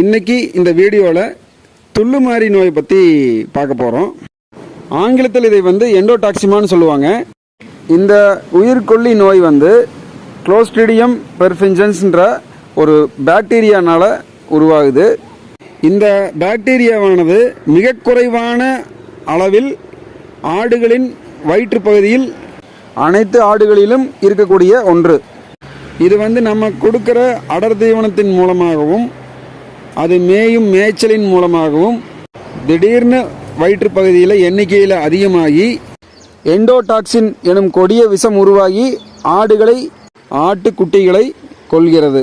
இன்னைக்கு இந்த வீடியோவில் துள்ளுமாரி நோய் பற்றி பார்க்க போகிறோம் ஆங்கிலத்தில் இதை வந்து எண்டோடாக்சிமான்னு சொல்லுவாங்க. இந்த உயிர்கொல்லி நோய் வந்து குளோஸ்ட்ரிடியம் பெர்ஃபிஞ்சன்ஸ்ன்ற ஒரு பாக்டீரியானால் உருவாகுது. இந்த பாக்டீரியாவானது மிக குறைவான அளவில் ஆடுகளின் வயிற்று பகுதியில் அனைத்து ஆடுகளிலும் இருக்கக்கூடிய ஒன்று. இது வந்து நம்ம கொடுக்குற அடர் தீவனத்தின் மூலமாகவும் அது மேயும் மேய்ச்சலின் மூலமாகவும் திடீர்னு வயிற்று பகுதியில் எண்ணிக்கையில் அதிகமாகி எண்டோடாக்சின் எனும் கொடிய விஷம் உருவாகி ஆடுகளை ஆட்டுக்குட்டிகளை கொள்கிறது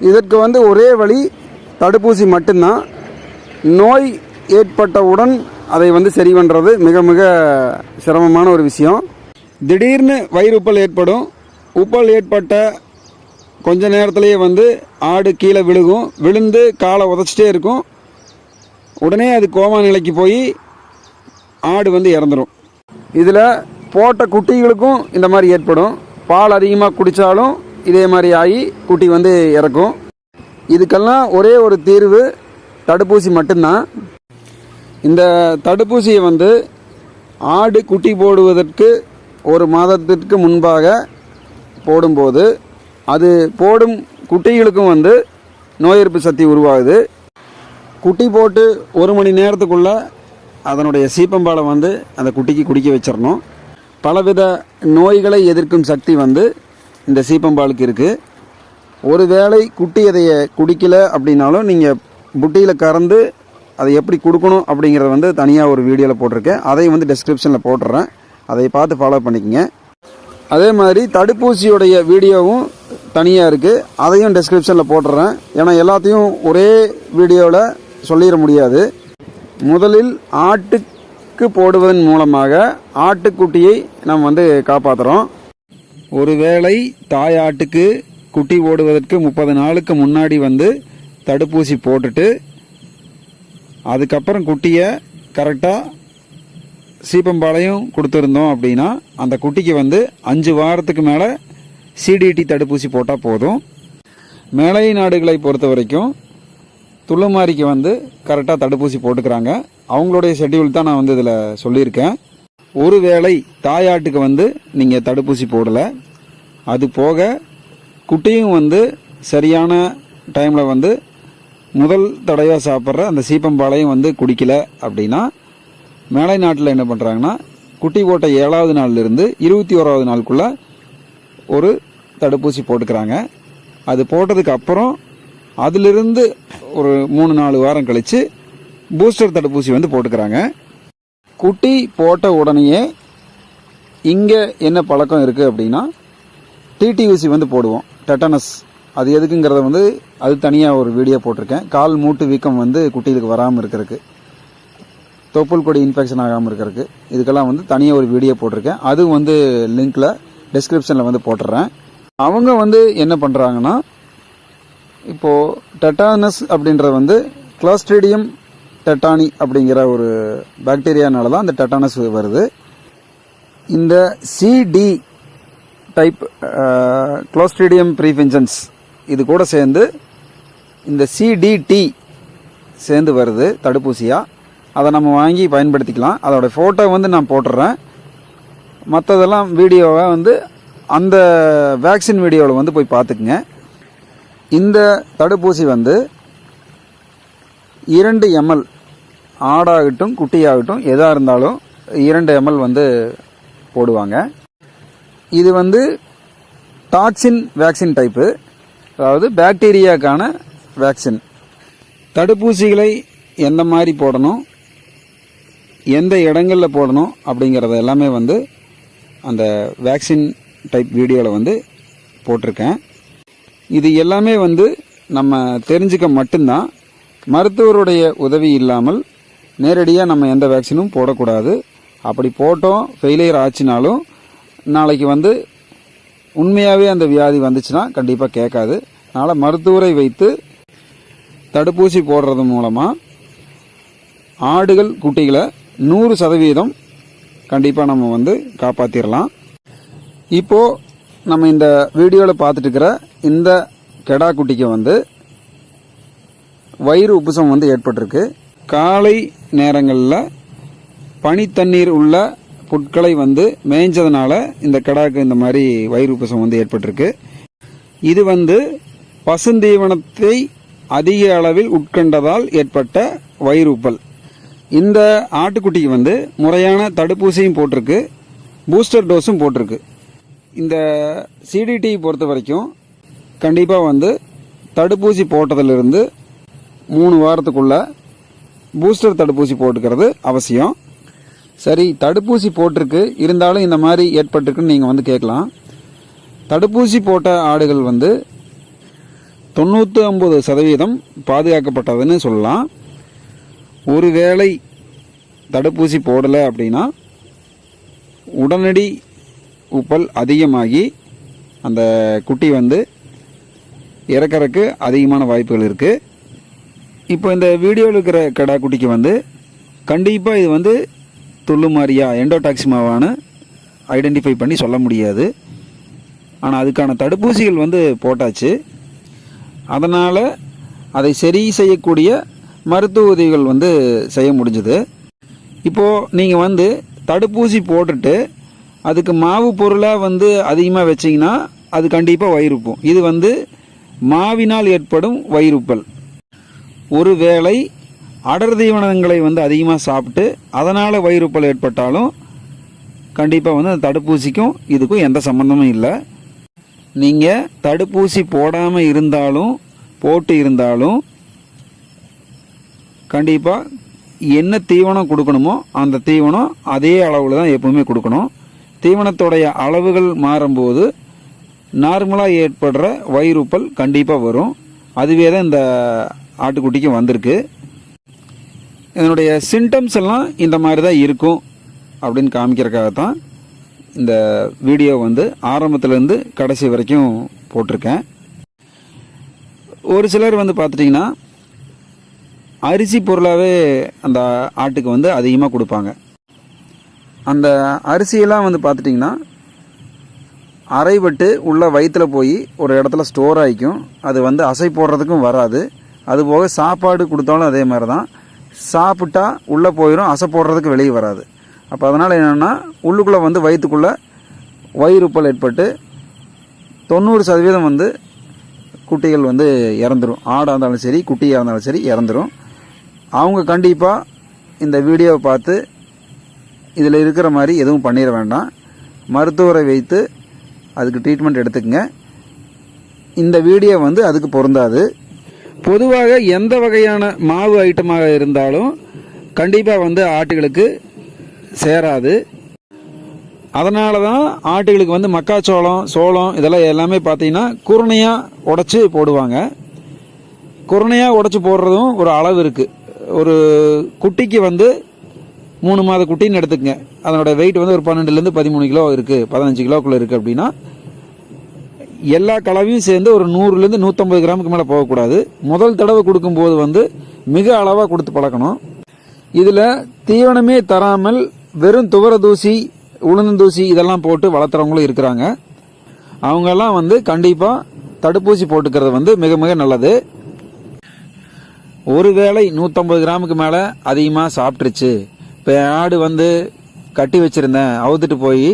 இதற்கு வந்து ஒரே வழி தடுப்பூசி மட்டும்தான். நோய் ஏற்பட்டவுடன் அதை வந்து சரி பண்ணுறது மிக மிக சிரமமான ஒரு விஷயம். திடீர்னு வயிறு உப்பல் ஏற்படும். உப்பல் ஏற்பட்ட கொஞ்ச நேரத்துலேயே வந்து ஆடு கீழே விழுகும். விழுந்து காலை உதச்சிட்டே இருக்கும். உடனே அது கோமா நிலைக்கு போய் ஆடு வந்து இறந்துடும் இதில் போட்ட குட்டிகளுக்கும் இந்த மாதிரி ஏற்படும். பால் அதிகமாக குடித்தாலும் இதே மாதிரி ஆகி குட்டி வந்து இறக்கும். இதுக்கெல்லாம் ஒரே ஒரு தீர்வு தடுப்பூசி மட்டும்தான். இந்த தடுப்பூசியை வந்து ஆடு குட்டி போடுவதற்கு ஒரு மாதத்திற்கு முன்பாக போடும்போது அது போடும் குட்டிகளுக்கும் வந்து நோய் எதிர்ப்பு சக்தி உருவாகுது. குட்டி போட்டு ஒரு மணி நேரத்துக்குள்ளே அதனுடைய சீப்பம்பாலை வந்து அந்த குட்டிக்கு குடிக்க வச்சிடணும். பலவித நோய்களை எதிர்க்கும் சக்தி வந்து இந்த சீப்பம்பாலுக்கு இருக்குது ஒருவேளை குட்டி அதைய குடிக்கல அப்படின்னாலும் நீங்கள் புட்டியில் கறந்து அதை எப்படி கொடுக்கணும் அப்படிங்கிறத வந்து தனியாக ஒரு வீடியோவில் போட்டிருக்கேன். அதையும் வந்து டிஸ்கிரிப்ஷனில் போட்டுறேன். அதை பார்த்து ஃபாலோ பண்ணிக்கங்க. அதே மாதிரி தடுப்பூசியுடைய வீடியோவும் தனியாக இருக்குது அதையும் டெஸ்கிரிப்ஷனில் போட்டுறேன். ஏன்னா எல்லாத்தையும் ஒரே வீடியோவில் சொல்லிட முடியாது. முதலில் ஆட்டுக்கு போடுவதன் மூலமாக ஆட்டுக்குட்டியை நாம் வந்து காப்பாற்றுறோம் ஒருவேளை தாய் ஆட்டுக்கு குட்டி ஓடுவதற்கு முப்பது நாளுக்கு முன்னாடி வந்து தடுப்பூசி போட்டுட்டு அதுக்கப்புறம் குட்டியை கரெக்டாக சீப்பம்பாளையும் கொடுத்துருந்தோம் அப்படின்னா அந்த குட்டிக்கு வந்து அஞ்சு வாரத்துக்கு மேலே சிடிடி தடுப்பூசி போட்டால் போதும். மேலை நாடுகளை பொறுத்த வரைக்கும் துள்ளுமாரிக்கு வந்து கரெக்டாக தடுப்பூசி போட்டுக்கிறாங்க. அவங்களுடைய ஷெட்யூல் தான் நான் வந்து இதில் சொல்லியிருக்கேன். ஒருவேளை தாயாட்டுக்கு வந்து நீங்கள் தடுப்பூசி போடலை. அது போக குட்டியும் வந்து சரியான டைமில் வந்து முதல் தடவையாக சாப்பிட்ற அந்த சீப்பம்பாலையும் வந்து குடிக்கல அப்படின்னா மேலை நாட்டில் என்ன பண்ணுறாங்கன்னா குட்டி போட்ட ஏழாவது நாள்லேருந்து இருபத்தி ஓராவது நாளுக்குள்ளே ஒரு தடுப்பூசி போட்டுக்கிறாங்க. அது போட்டதுக்கு அப்புறம் அதிலிருந்து ஒரு மூணு நாலு வாரம் கழித்து பூஸ்டர் தடுப்பூசி வந்து போட்டுக்கிறாங்க. குட்டி போட்ட உடனேயே இங்கே என்ன பழக்கம் இருக்குது அப்படின்னா டிடி வந்து போடுவோம். டெட்டனஸ் அது எதுக்குங்கிறத வந்து அது தனியாக ஒரு வீடியோ போட்டிருக்கேன். கால் மூட்டு வீக்கம் வந்து குட்டிகளுக்கு வராமல் இருக்கிறதுக்கு. தொப்புள் கொடி இன்ஃபெக்ஷன் ஆகாமல் இருக்கிறதுக்கு. இதுக்கெல்லாம் வந்து தனியாக ஒரு வீடியோ போட்டிருக்கேன். அது வந்து லிங்கில் டிஸ்கிரிப்ஷனில் வந்து போட்டுடுறேன் அவங்க வந்து என்ன பண்ணுறாங்கன்னா இப்போது டெட்டானஸ் அப்படின்றது வந்து கிளாஸ்ட்ரீடியம் டெட்டானி அப்படிங்கிற ஒரு பாக்டீரியானால தான் அந்த டெட்டானஸ் வருது. இந்த சிடி டைப் கிளோஸ்ட்ரிடியம் ப்ரீஃபின்சன்ஸ் இது கூட சேர்ந்து இந்த சிடிடி சேர்ந்து வருது தடுப்பூசியாக அதை நம்ம வாங்கி பயன்படுத்திக்கலாம். அதோடய ஃபோட்டோ வந்து நான் போட்டுடுறேன் மற்றதெல்லாம் வீடியோவை வந்து அந்த வேக்சின் வீடியோவில் வந்து போய் பார்த்துக்குங்க. இந்த தடுப்பூசி வந்து இரண்டு எம்எல் ஆடாகட்டும் குட்டியாகட்டும் எதாக இருந்தாலும் இரண்டு எம்எல் வந்து போடுவாங்க. இது வந்து டாக்ஸின் வேக்சின் டைப்பு அதாவது பாக்டீரியாக்கான வேக்சின் தடுப்பூசிகளை எந்த மாதிரி போடணும் எந்த இடங்களில் போடணும் அப்படிங்கிறத எல்லாமே வந்து அந்த வேக்சின் டைப் வீடியோவில் வந்து போட்டிருக்கேன். இது எல்லாமே வந்து நம்ம தெரிஞ்சுக்க மட்டும்தான். மருத்துவருடைய உதவி இல்லாமல் நேரடியாக நம்ம எந்த வேக்சினும் போடக்கூடாது. அப்படி போட்டோம் ஃபெயிலியர் ஆச்சுனாலும் நாளைக்கு வந்து உண்மையாகவே அந்த வியாதி வந்துச்சுன்னா கண்டிப்பாக கேட்காது. அதனால் மருத்துவரை வைத்து தடுப்பூசி போடுறது மூலமாக ஆடுகள் குட்டிகளை நூறு சதவீதம் கண்டிப்பாக நம்ம வந்து காப்பாற்றிடலாம் இப்போது நம்ம இந்த வீடியோவில் பார்த்துட்டு இருக்கிற இந்த கெடா குட்டிக்கு வந்து வயிறு உப்புசம் வந்து ஏற்பட்டிருக்கு. காலை நேரங்களில் பனித்தண்ணீர் உள்ள புட்களை வந்து மேய்ஞ்சதுனால இந்த கெடாக்கு இந்த மாதிரி வயிறு உப்புசம் வந்து ஏற்பட்டிருக்கு. இது வந்து பசுந்தீவனத்தை அதிக அளவில் உட்கொண்டதால் ஏற்பட்ட வயிறு உப்பல். இந்த ஆட்டுக்குட்டிக்கு வந்து முறையான தடுப்பூசியும் போட்டிருக்கு. பூஸ்டர் டோஸும் போட்டிருக்கு. இந்த சிடிடி பொறுத்த வரைக்கும் கண்டிப்பாக வந்து தடுப்பூசி போட்டதிலிருந்து மூணு வாரத்துக்குள்ள பூஸ்டர் தடுப்பூசி போட்டுக்கிறது அவசியம். சரி தடுப்பூசி போட்டிருக்கு. இருந்தாலும் இந்த மாதிரி ஏற்பட்டிருக்குன்னு நீங்கள் வந்து கேட்கலாம். தடுப்பூசி போட்ட ஆடுகள் வந்து தொண்ணூற்றி ஒம்பது சதவீதம் பாதுகாக்கப்பட்டதுன்னு சொல்லலாம். ஒருவேளை தடுப்பூசி போடலை அப்படின்னா உடனடி உப்பல் அதிகமாகி அந்த குட்டி வந்து இறக்கறக்கு அதிகமான வாய்ப்புகள் இருக்குது இப்போ இந்த வீடியோவில் இருக்கிற கடா குட்டிக்கு வந்து கண்டிப்பாக இது வந்து துள்ளு மாறியா எண்டோடாக்சிமாவான்னு ஐடென்டிஃபை பண்ணி சொல்ல முடியாது. ஆனால் அதுக்கான தடுப்பூசிகள் வந்து போட்டாச்சு. அதனால் அதை சரி செய்யக்கூடிய மருத்துவ உதவிகள் வந்து செய்ய முடிஞ்சுது. இப்போது நீங்கள் வந்து தடுப்பூசி போட்டுட்டு அதுக்கு மாவு பொருளாக வந்து அதிகமாக வச்சிங்கன்னா அது கண்டிப்பாக வயிறுப்போம் இது வந்து மாவினால் ஏற்படும் வயிறுப்பல் ஒருவேளை அடர் தீவனங்களை வந்து அதிகமாக சாப்பிட்டு அதனால் வயிறுப்பல் ஏற்பட்டாலும் கண்டிப்பாக வந்து அந்த தடுப்பூசிக்கும் இதுக்கும் எந்த சம்மந்தமும் இல்லை. நீங்கள் தடுப்பூசி போடாமல் இருந்தாலும் போட்டு இருந்தாலும் கண்டிப்பாக என்ன தீவனம் கொடுக்கணுமோ அந்த தீவனம் அதே அளவில் தான் எப்பவுமே கொடுக்கணும். தீவனத்தோடைய அளவுகள் மாறும்போது நார்மலாக ஏற்படுற வயிறுப்பல் கண்டிப்பாக வரும். அதுவே தான் இந்த ஆட்டுக்குட்டிக்கு வந்திருக்கு. இதனுடைய சிம்டம்ஸ் எல்லாம் இந்த மாதிரி தான் இருக்கும் அப்படின்னு காமிக்கிறக்காக தான் இந்த வீடியோ வந்து ஆரம்பத்துலேருந்து கடைசி வரைக்கும் போட்டிருக்கேன். ஒரு சிலர் வந்து பார்த்துட்டிங்கன்னா அரிசி பொருளாகவே அந்த ஆட்டுக்கு வந்து அதிகமாக கொடுப்பாங்க. அந்த அரிசியெல்லாம் வந்து பார்த்துட்டிங்கன்னா அரைபட்டு உள்ள வயிற்றில் போய் ஒரு இடத்துல ஸ்டோர் ஆகிக்கும் அது வந்து அசை போடுறதுக்கும் வராது. அதுபோக சாப்பாடு கொடுத்தாலும் அதே மாதிரி தான் சாப்பிட்டா உள்ளே போயிடும் அசை போடுறதுக்கு வெளியே வராது. அப்போ அதனால் என்னென்னா உள்ளுக்குள்ளே வந்து வயிற்றுக்குள்ளே வயிறுப்பல் ஏற்பட்டு தொண்ணூறு சதவீதம் வந்து குட்டிகள் வந்து இறந்துடும் ஆடாக இருந்தாலும் சரி குட்டியாக இருந்தாலும் சரி இறந்துரும். அவங்க கண்டிப்பாக இந்த வீடியோவை பார்த்து இதில் இருக்கிற மாதிரி எதுவும் பண்ணிட வேண்டாம். மருத்துவரை வைத்து அதுக்கு ட்ரீட்மெண்ட் எடுத்துக்கங்க. இந்த வீடியோ வந்து அதுக்கு பொருந்தாது. பொதுவாக எந்த வகையான மாவு ஐட்டமாக இருந்தாலும் கண்டிப்பாக வந்து ஆட்டுகளுக்கு சேராது. அதனால தான் ஆட்டுகளுக்கு வந்து மக்காச்சோளம் சோளம் இதெல்லாம் எல்லாமே பார்த்தீங்கன்னா குருணையாக உடச்சி போடுவாங்க. குருணையாக உடச்சி போடுறதும் ஒரு அளவு இருக்குது ஒரு குட்டிக்கு வந்து மூணு மாத குட்டின்னு எடுத்துக்கங்க. அதனோட வெயிட் வந்து ஒரு பன்னெண்டுலேருந்து பதிமூணு கிலோ இருக்குது பதினஞ்சு கிலோக்குள்ளே இருக்குது அப்படின்னா எல்லா கலவையும் சேர்ந்து ஒரு நூறுலேருந்து நூற்றம்பது கிராமுக்கு மேலே போகக்கூடாது. முதல் தடவை கொடுக்கும்போது வந்து மிக அளவாக கொடுத்து பழக்கணும் இதில் தீவனமே தராமல் வெறும் துவர தூசி உளுந்தூசி இதெல்லாம் போட்டு வளர்த்துறவங்களும் இருக்கிறாங்க. அவங்கெல்லாம் வந்து கண்டிப்பாக தடுப்பூசி போட்டுக்கிறது வந்து மிக மிக நல்லது. ஒருவேளை நூற்றம்பது கிராமுக்கு மேலே அதிகமாக சாப்பிட்ருச்சு இப்போ ஆடு வந்து கட்டி வச்சுருந்தேன். அவுத்துட்டு போய்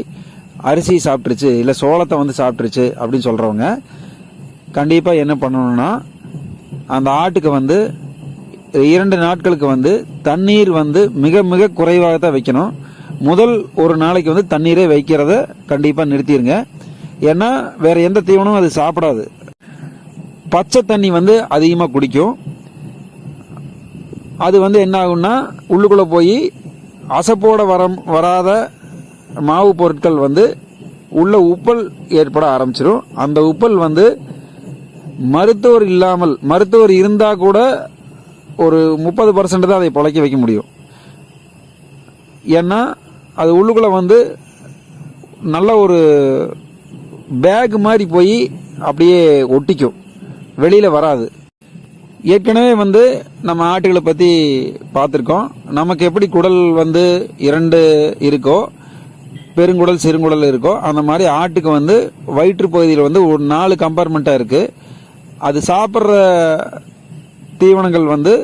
அரிசி சாப்பிட்ருச்சு இல்லை சோளத்தை வந்து சாப்பிட்ருச்சு அப்படின்னு சொல்கிறவங்க கண்டிப்பாக என்ன பண்ணணும்னா அந்த ஆட்டுக்கு வந்து இரண்டு நாட்களுக்கு வந்து தண்ணீர் வந்து மிக மிக குறைவாக தான் வைக்கணும். முதல் ஒரு நாளைக்கு வந்து தண்ணீரே வைக்கிறத கண்டிப்பாக நிறுத்திடுங்க ஏன்னா வேற எந்த தீவனமும் அது சாப்பிடாது. பச்சை தண்ணி வந்து அதிகமாக குடிக்கும். அது வந்து என்ன ஆகும்னா உள்ளுக்குள்ளே போய் அசப்போட வர வராத மாவு பொருட்கள் வந்து உள்ள உப்பல் ஏற்பட ஆரம்பிச்சிடும் அந்த உப்பல் வந்து மருத்துவர் இல்லாமல் மருத்துவர் இருந்தால் கூட ஒரு முப்பது பர்சன்ட் தான் அதை பொழைக்க வைக்க முடியும். ஏன்னா அது உள்ளுக்குள்ளே வந்து நல்ல ஒரு பேக் மாதிரி போய் அப்படியே ஒட்டிக்கும். வெளியில் வராது. ஏற்கனவே வந்து நம்ம ஆட்டுகளை பற்றி பார்த்துருக்கோம். நமக்கு எப்படி குடல் வந்து இரண்டு இருக்கோ பெருங்குடல் சிறுங்குடல் இருக்கோ அந்த மாதிரி ஆட்டுக்கு வந்து வயிற்று பகுதியில் வந்து ஒரு நாலு கம்பார்ட்மெண்ட்டாக இருக்குது அது சாப்பிட்ற தீவனங்கள் வந்து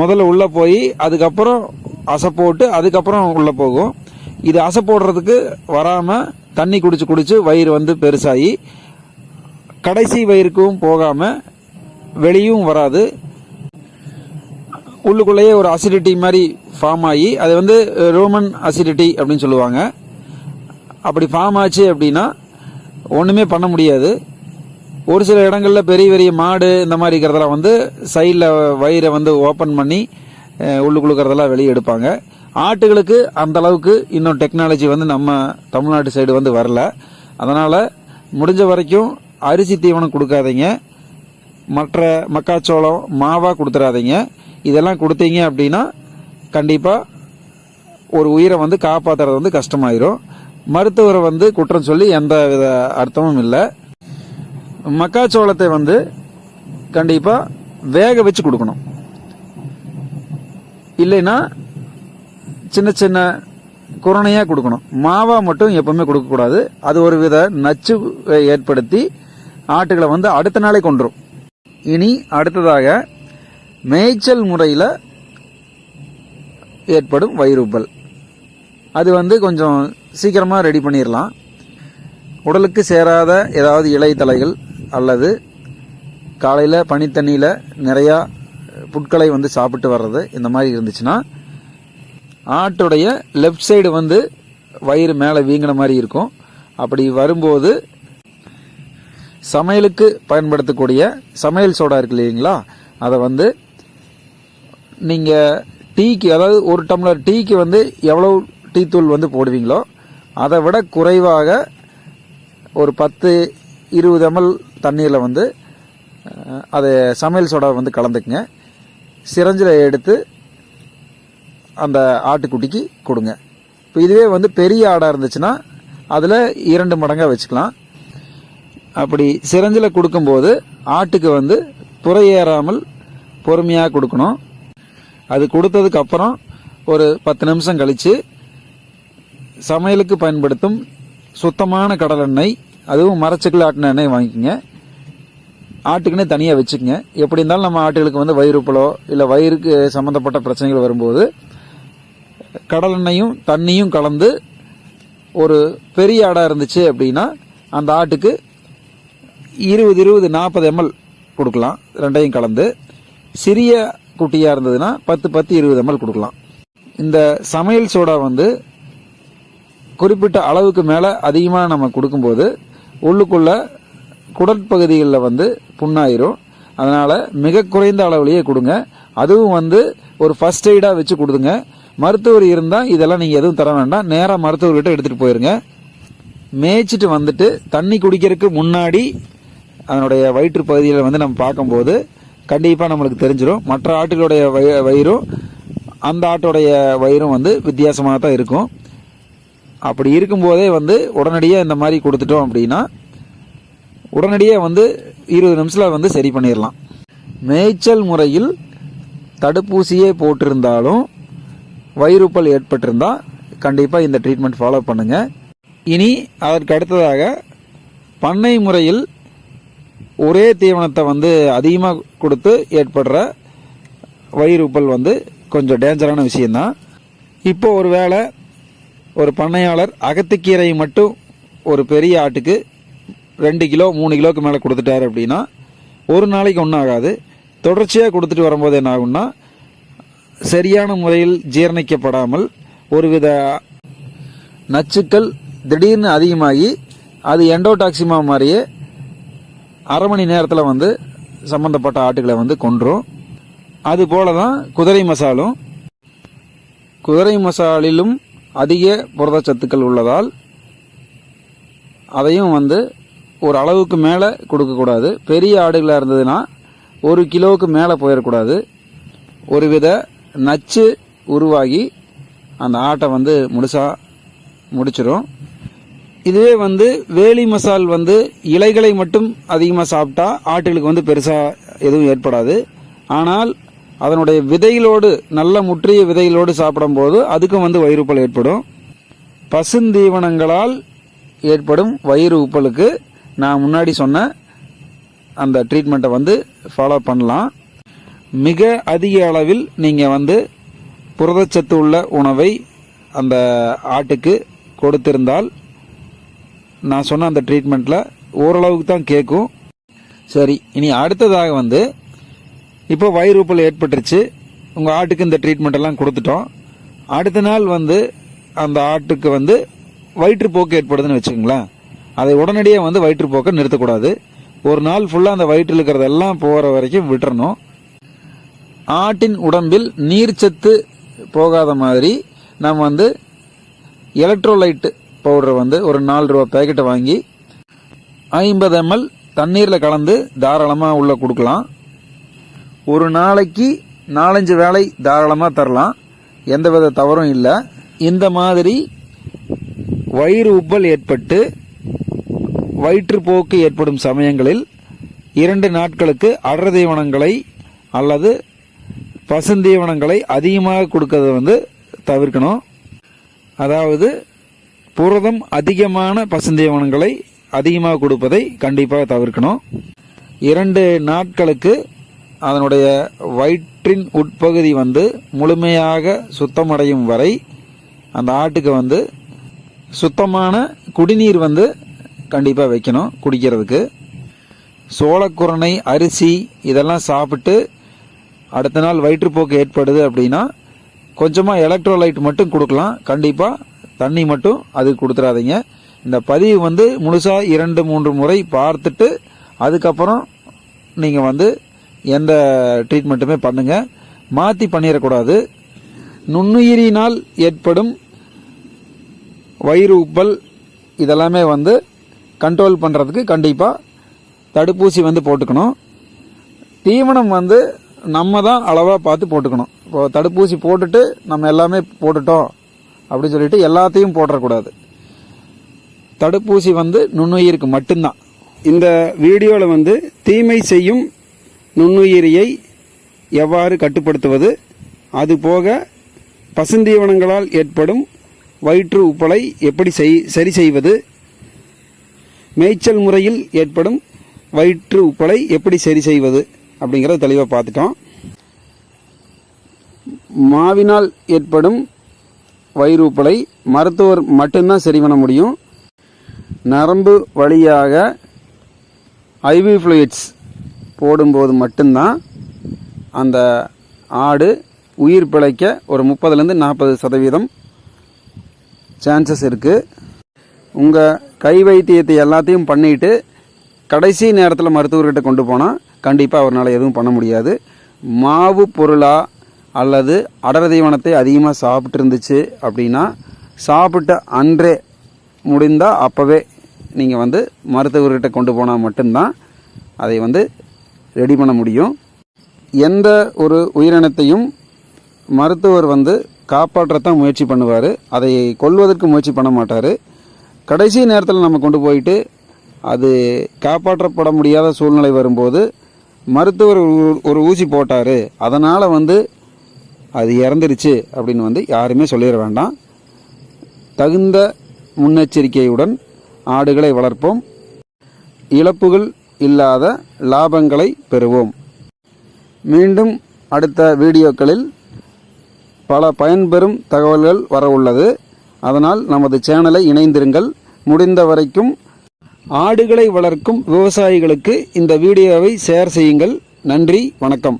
முதல்ல உள்ளே போய் அதுக்கப்புறம் அசை போட்டு அதுக்கப்புறம் உள்ளே போகும். இது அசை போடுறதுக்கு வராமல் தண்ணி குடிச்சு குடிச்சு வயிறு வந்து பெருசாகி கடைசி வயிறுக்கும் போகாமல் வெளியும் வராது. உள்ளுக்குள்ளேயே ஒரு அசிடிட்டி மாதிரி ஃபார்ம் ஆகி அது வந்து ரோமன் அசிடிட்டி அப்படின்னு சொல்லுவாங்க. அப்படி ஃபார்ம் ஆச்சு அப்படின்னா ஒன்றுமே பண்ண முடியாது. ஒரு சில இடங்களில் பெரிய பெரிய மாடு இந்த மாதிரி இருக்கிறதெல்லாம் வந்து சைடில் வயிறை வந்து ஓப்பன் பண்ணி உள்ளுக்குழுக்கிறதெல்லாம் உள்ளுக்குள்ளுக்கிறதெல்லாம் வெளியே எடுப்பாங்க. ஆட்டுகளுக்கு அந்த அளவுக்கு இன்னும் டெக்னாலஜி வந்து நம்ம தமிழ்நாட்டு சைடு வந்து வரல. அதனால் முடிஞ்ச வரைக்கும் அரிசி தீவனம் கொடுக்காதீங்க. மற்ற மக்காச்சோளம் மாவாக கொடுத்துறாதீங்க. இதெல்லாம் கொடுத்தீங்க அப்படின்னா கண்டிப்பாக ஒரு உயிரை வந்து காப்பாற்றுறது வந்து கஷ்டமாயிரும். மருத்துவரை வந்து குற்றம் சொல்லி எந்த வித அர்த்தமும் இல்லை. மக்காச்சோளத்தை வந்து கண்டிப்பாக வேக வச்சு கொடுக்கணும். இல்லைன்னா சின்ன சின்ன குரணையாக கொடுக்கணும். மாவா மட்டும் எப்பவுமே கொடுக்கக்கூடாது. அது ஒரு வித நச்சு ஏற்படுத்தி ஆட்டுகளை வந்து அடுத்த நாளே கொண்டுரும் இனி அடுத்ததாக மேய்ச்சல் முறையில் ஏற்படும் வயிறுப்பல் அது வந்து கொஞ்சம் சீக்கிரமாக ரெடி பண்ணிடலாம் உடலுக்கு சேராத ஏதாவது இலை தலைகள் அல்லது காலையில் பனித்தண்ணியில் நிறையா புட்களை வந்து சாப்பிட்டு வர்றது இந்த மாதிரி இருந்துச்சுன்னா ஆட்டுடைய லெஃப்ட் சைடு வந்து வயிறு மேலே வீங்கின மாதிரி இருக்கும். அப்படி வரும்போது சமையலுக்கு பயன்படுத்தக்கூடிய சமையல் சோடா இருக்கு இல்லைங்களா? அதை வந்து நீங்கள் டீக்கு அதாவது ஒரு டம்ளர் டீக்கு வந்து எவ்வளோ டீ தூள் வந்து போடுவீங்களோ அதை விட குறைவாக ஒரு பத்து இருபது எம்எல் தண்ணீரில் வந்து அதை சமையல் சோடா வந்து கலந்துக்குங்க. சிரஞ்சில் எடுத்து அந்த ஆட்டுக்குட்டிக்கு கொடுங்க. இப்போ இதுவே வந்து பெரிய ஆடாக இருந்துச்சுன்னா அதில் இரண்டு மடங்காக வச்சுக்கலாம். அப்படி சிரஞ்சில் கொடுக்கும்போது ஆட்டுக்கு வந்து புறையேறாமல் பொறுமையாக கொடுக்கணும். அது கொடுத்ததுக்கப்புறம் ஒரு பத்து நிமிஷம் கழித்து சமையலுக்கு பயன்படுத்தும் சுத்தமான கடலெண்ணெய் அதுவும் மரச்செக்கில் ஆட்டின எண்ணெய் வாங்கிக்கோங்க. ஆட்டுக்குன்னே தனியாக வச்சுக்கோங்க. எப்படி இருந்தாலும் நம்ம ஆட்டுகளுக்கு வந்து வயிறுப்பலோ இல்லை வயிறுக்கு சம்மந்தப்பட்ட பிரச்சனைகள் வரும்போது கடலெண்ணையும் தண்ணியும் கலந்து ஒரு பெரிய ஆடாக இருந்துச்சு அப்படின்னா அந்த ஆட்டுக்கு இருபது இருபது நாற்பது எம்எல் கொடுக்கலாம். ரெண்டையும் கலந்து. சிறிய குட்டியாக இருந்ததுன்னா பத்து பத்து இருபது எம்எல் கொடுக்கலாம். இந்த சமையல் சோடா வந்து குறிப்பிட்ட அளவுக்கு மேலே அதிகமாக நம்ம கொடுக்கும்போது உள்ளுக்குள்ள குடற்பகுதிகளில் வந்து புண்ணாயிரும். அதனால் மிக குறைந்த அளவுலேயே கொடுங்க. அதுவும் வந்து ஒரு ஃபர்ஸ்ட் எய்டாக வச்சு கொடுங்க மருத்துவர் இருந்தால் இதெல்லாம் நீங்கள் எதுவும் தர வேண்டாம். நேராக மருத்துவர்கிட்ட எடுத்துகிட்டு போயிருங்க. மேய்ச்சிட்டு வந்துட்டு தண்ணி குடிக்கிறதுக்கு முன்னாடி அதனுடைய வயிற்று பகுதியில் வந்து நம்ம பார்க்கும்போது கண்டிப்பாக நம்மளுக்கு தெரிஞ்சிடும் மற்ற ஆட்டுகளுடைய வய வயிறும் அந்த ஆட்டோடைய வயிறும் வந்து வித்தியாசமாக தான் இருக்கும். அப்படி இருக்கும்போதே வந்து உடனடியாக இந்த மாதிரி கொடுத்துட்டோம் அப்படின்னா உடனடியாக வந்து இருபது நிமிஷத்தில் வந்து சரி பண்ணிடலாம். மேய்ச்சல் முறையில் தடுப்பூசியே போட்டிருந்தாலும் வயிறுப்பல் ஏற்பட்டிருந்தால் கண்டிப்பாக இந்த ட்ரீட்மெண்ட் ஃபாலோ பண்ணுங்கள் இனி அதற்கு அடுத்ததாக பண்ணை முறையில் ஒரே தீவனத்தை வந்து அதிகமாக கொடுத்து ஏற்படுற வயிறுப்பல் வந்து கொஞ்சம் டேஞ்சரான விஷயந்தான் இப்போ ஒரு வேளை ஒரு பண்ணையாளர் அகத்துக்கீரை மட்டும் ஒரு பெரிய ஆட்டுக்கு ரெண்டு கிலோ மூணு கிலோக்கு மேலே கொடுத்துட்டாரு அப்படின்னா ஒரு நாளைக்கு ஒன்றும் ஆகாது. தொடர்ச்சியாக கொடுத்துட்டு வரும்போது என்ன ஆகும்னா சரியான முறையில் ஜீரணிக்கப்படாமல் ஒருவித நச்சுக்கள் திடீர்னு அதிகமாகி அது எண்டோடாக்சிமா மாதிரியே அரை மணி நேரத்தில் வந்து சம்மந்தப்பட்ட ஆட்டுகளை வந்து கொன்றும். அது போல தான் குதிரை மசாலும். குதிரை மசாலிலும் அதிக புரதச்சத்துக்கள் உள்ளதால் அதையும் வந்து ஒரு அளவுக்கு மேலே கொடுக்கக்கூடாது பெரிய ஆடுகளாக இருந்ததுன்னா ஒரு கிலோவுக்கு மேலே போயிடக்கூடாது. ஒருவித நச்சு உருவாகி அந்த ஆட்டை வந்து முழுசாக முடிச்சிடும் இதுவே வந்து வேலி மசால் வந்து இலைகளை மட்டும் அதிகமாக சாப்பிட்டா ஆட்டுகளுக்கு வந்து பெருசாக எதுவும் ஏற்படாது. ஆனால் அதனுடைய விதைகளோடு நல்ல முற்றிய விதைகளோடு சாப்பிடும்போது அதுக்கும் வந்து வயிறு உப்பல் ஏற்படும். பசுந்தீவனங்களால் ஏற்படும் வயிறு உப்பலுக்கு நான் முன்னாடி சொன்ன அந்த ட்ரீட்மெண்ட்டை வந்து ஃபாலோ பண்ணலாம். மிக அதிக அளவில் நீங்கள் வந்து புரதச்சத்து உள்ள உணவை அந்த ஆட்டுக்கு கொடுத்திருந்தால் நான் சொன்ன அந்த ட்ரீட்மெண்ட்டில் ஓரளவுக்கு தான் கேட்கும். சரி இனி அடுத்ததாக வந்து இப்போ வயிறுப்பல் ஏற்பட்டுருச்சு. உங்கள் ஆட்டுக்கு இந்த ட்ரீட்மெண்ட் எல்லாம் கொடுத்துட்டோம். அடுத்த நாள் வந்து அந்த ஆட்டுக்கு வந்து வயிற்றுப்போக்கு ஏற்படுதுன்னு வச்சுக்கோங்களேன். அதை உடனடியாக வந்து வயிற்றுப்போக்கை நிறுத்தக்கூடாது. ஒரு நாள் ஃபுல்லாக அந்த வயிற்றில் இருக்கிறதெல்லாம் போகிற வரைக்கும் விட்டுறணும். ஆட்டின் உடம்பில் நீர்ச்சத்து போகாத மாதிரி நம்ம வந்து எலக்ட்ரோலைட்டு பவுடர் வந்து ஒரு நாலு ரூபா பேக்கெட்டை வாங்கி ஐம்பது எம்எல் தண்ணீரில் கலந்து தாராளமாக உள்ளே கொடுக்கலாம். ஒரு நாளைக்கு நாலஞ்சு வேளை தாராளமாக தரலாம். எந்தவித தவறும் இல்லை. இந்த மாதிரி வயிறு உப்பல் ஏற்பட்டு வயிற்றுப்போக்கு ஏற்படும் சமயங்களில் இரண்டு நாட்களுக்கு அடர் தீவனங்களை அல்லது பசுந்தீவனங்களை அதிகமாக கொடுக்கறத வந்து தவிர்க்கணும். அதாவது புரதம் அதிகமான பசுந்தீவனங்களை அதிகமாக கொடுப்பதை கண்டிப்பாக தவிர்க்கணும். இரண்டு நாட்களுக்கு அதனுடைய வயிற்றின் உட்பகுதி வந்து முழுமையாக சுத்தமடையும் வரை அந்த ஆட்டுக்கு வந்து சுத்தமான குடிநீர் வந்து கண்டிப்பாக வைக்கணும் குடிக்கிறதுக்கு. சோளக்குரணை அரிசி இதெல்லாம் சாப்பிட்டு அடுத்த நாள் வயிற்றுப்போக்கு ஏற்படுது அப்படின்னா கொஞ்சமாக எலக்ட்ரோலைட் மட்டும் கொடுக்கலாம். கண்டிப்பாக தண்ணி மட்டும் அது கொடுத்துடாதீங்க இந்த பதிவு வந்து முழுசாக இரண்டு மூன்று முறை பார்த்துட்டு அதுக்கப்புறம் நீங்கள் வந்து எந்த ட்ரீட்மெண்ட்டுமே பண்ணுங்கள் மாற்றி பண்ணிடக்கூடாது. நுண்ணுயிரினால் ஏற்படும் வயிறு உப்பல் இதெல்லாமே வந்து கண்ட்ரோல் பண்ணுறதுக்கு கண்டிப்பாக தடுப்பூசி வந்து போட்டுக்கணும். தீவனம் வந்து நம்ம தான் அளவாக பார்த்து போட்டுக்கணும். இப்போ தடுப்பூசி போட்டுட்டு நம்ம எல்லாமே போட்டுட்டோம். அப்படின்னு சொல்லிட்டு எல்லாத்தையும் போடக்கூடாது தடுப்பூசி வந்து நுண்ணுயிருக்கு மட்டும்தான். இந்த வீடியோவில் வந்து தீமை செய்யும் நுண்ணுயிரியை எவ்வாறு கட்டுப்படுத்துவது? அதுபோக பசுந்தீவனங்களால் ஏற்படும் வயிற்று உப்பலை எப்படி செய் சரி செய்வது? மேய்ச்சல் முறையில் ஏற்படும் வயிற்று உப்பலை எப்படி சரி செய்வது? அப்படிங்கிறத தெளிவாக பார்த்துட்டோம். மாவினால் ஏற்படும் வயிறுப்பலை மருத்துவர் மட்டும்தான் சரி பண்ண முடியும். நரம்பு வழியாக ஐவி ஃப்ளூயிட்ஸ் போடும்போது மட்டும்தான் அந்த ஆடு உயிர் பிழைக்க ஒரு முப்பதுலேருந்து நாற்பது சதவீதம் சான்சஸ் இருக்குது உங்கள் கை வைத்தியத்தை எல்லாத்தையும் பண்ணிட்டு கடைசி நேரத்தில் மருத்துவர்கிட்ட கொண்டு போனால் கண்டிப்பாக அவரால் எதுவும் பண்ண முடியாது. மாவு பொருளாக அல்லது அடர் தீவனத்தை அதிகமாக சாப்பிட்டு இருந்துச்சு அப்படின்னா சாப்பிட்ட அன்றே முடிந்தால் அப்போவே நீங்கள் வந்து மருத்துவர்கிட்ட கொண்டு போனால் மட்டும்தான் அதை வந்து ரெடி பண்ண முடியும். எந்த ஒரு உயிரினத்தையும் மருத்துவர் வந்து காப்பாற்றத்தான் முயற்சி பண்ணுவார். அதை கொல்வதற்கு முயற்சி பண்ண மாட்டார். கடைசி நேரத்தில் நம்ம கொண்டு போயிட்டு அது காப்பாற்றப்பட முடியாத சூழ்நிலை வரும்போது மருத்துவர் ஒரு- ஒரு ஊசி போட்டார். அதனால் வந்து அது இறந்துருச்சு அப்படின்னு வந்து யாருமே சொல்லிட வேண்டாம். தகுந்த முன்னெச்சரிக்கையுடன் ஆடுகளை வளர்ப்போம். இழப்புகள் இல்லாத லாபங்களை பெறுவோம். மீண்டும் அடுத்த வீடியோக்களில் பல பயன்பெறும் தகவல்கள் வர உள்ளது. அதனால் நமது சேனலை இணைந்திருங்கள். முடிந்த வரைக்கும் ஆடுகளை வளர்க்கும் விவசாயிகளுக்கு இந்த வீடியோவை ஷேர் செய்யுங்கள். நன்றி வணக்கம்.